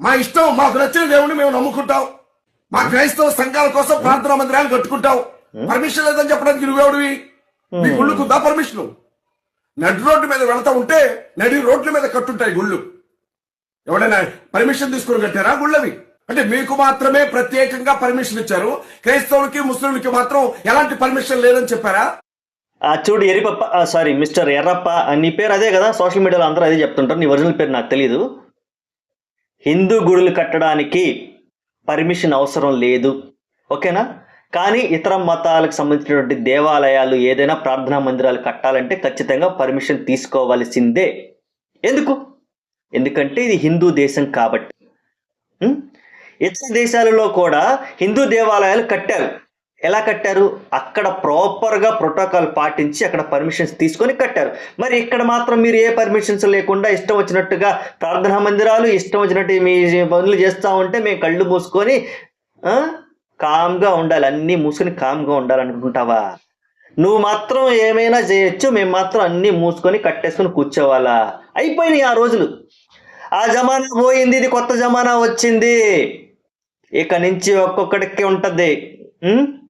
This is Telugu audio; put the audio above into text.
మా ఇష్టం మాకు నచ్చిన దేవుడిని మేము నమ్ముకుంటాం. మా క్రైస్తవ సంఘాల కోసం ప్రార్థనా మందిరాలు కట్టుకుంటాం. పర్మిషన్ లేదని చెప్పడానికి నువ్వెవడివి నీ గుళ్ళుకుందా పర్మిషన్? నడి రోడ్డు మీద వెళ్తా ఉంటే నడి రోడ్ల మీద కట్టుంటాయి గుళ్ళు. ఎవడైనా పర్మిషన్ తీసుకుని కట్టారా గుళ్ళవి? అంటే మీకు మాత్రమే ప్రత్యేకంగా పర్మిషన్ ఇచ్చారు. క్రైస్తవులకి ముస్లింలకి మాత్రం ఎలాంటి పర్మిషన్ లేదని చెప్పారా? చూడు ఎరిపప్ప సారీ మిస్టర్ ఎర్రప్ప నీ పేరు అదే కదా సోషల్ మీడియాలో అందరూ అదే చెప్తుంటారు. నీ ఒరిజినల్ పేరు నాకు తెలియదు హిందూ గుడులు కట్టడానికి పర్మిషన్ అవసరం లేదు. ఓకేనా? కానీ ఇతర మతాలకు సంబంధించినటువంటి దేవాలయాలు ఏదైనా ప్రార్థనా మందిరాలు కట్టాలంటే ఖచ్చితంగా పర్మిషన్ తీసుకోవాల్సిందే. ఎందుకు? ఎందుకంటే ఇది హిందూ దేశం కాబట్టి. ఇతర దేశాలలో కూడా హిందూ దేవాలయాలు కట్టారు. ఎలా కట్టారు? అక్కడ ప్రాపర్గా ప్రోటోకాల్ పాటించి అక్కడ పర్మిషన్స్ తీసుకొని కట్టారు. మరి ఇక్కడ మాత్రం మీరు ఏ పర్మిషన్స్ లేకుండా ఇష్టం వచ్చినట్టుగా ప్రార్థనా మందిరాలు ఇష్టం వచ్చినట్టు మీ పనులు చేస్తూ ఉంటే మేము కళ్ళు మూసుకొని కామ్గా ఉండాలి. అన్నీ మూసుకొని కామ్గా ఉండాలనుకుంటావా? నువ్వు మాత్రం ఏమైనా చేయొచ్చు మేము మాత్రం అన్నీ మూసుకొని కట్టేసుకొని కూర్చోవాలా? అయిపోయినాయి ఆ రోజులు. ఆ జమానా పోయింది ఇది కొత్త జమానా వచ్చింది. ఇక నుంచి ఒక్కొక్కడికి ఉంటుంది.